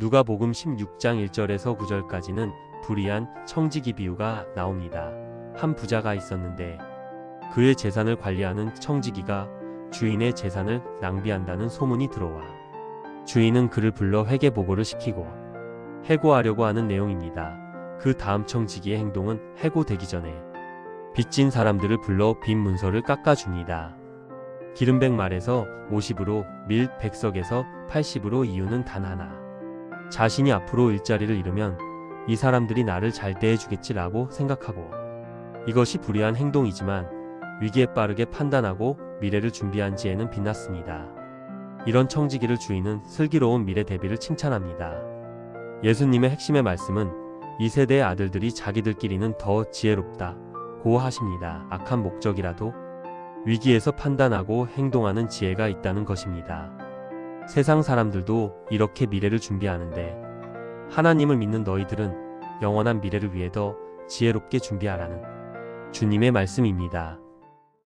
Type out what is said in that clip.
누가복음 16장 1절에서 9절까지는 불의한 청지기 비유가 나옵니다. 한 부자가 있었는데 그의 재산을 관리하는 청지기가 주인의 재산을 낭비한다는 소문이 들어와 주인은 그를 불러 회계 보고를 시키고 해고하려고 하는 내용입니다. 그 다음 청지기의 행동은 해고되기 전에 빚진 사람들을 불러 빚 문서를 깎아줍니다. 기름백 말에서 50으로 밀 100석에서 80으로 이유는 단 하나. 자신이 앞으로 일자리를 잃으면 이 사람들이 나를 잘 대해주겠지라고 생각하고 이것이 불의한 행동이지만 위기에 빠르게 판단하고 미래를 준비한 지혜는 빛났습니다. 이런 청지기를 주인은 슬기로운 미래 대비를 칭찬합니다. 예수님의 핵심의 말씀은 이 세대의 아들들이 자기들끼리는 더 지혜롭다 고 하십니다. 악한 목적이라도 위기에서 판단하고 행동하는 지혜가 있다는 것입니다. 세상 사람들도 이렇게 미래를 준비하는데 하나님을 믿는 너희들은 영원한 미래를 위해 더 지혜롭게 준비하라는 주님의 말씀입니다.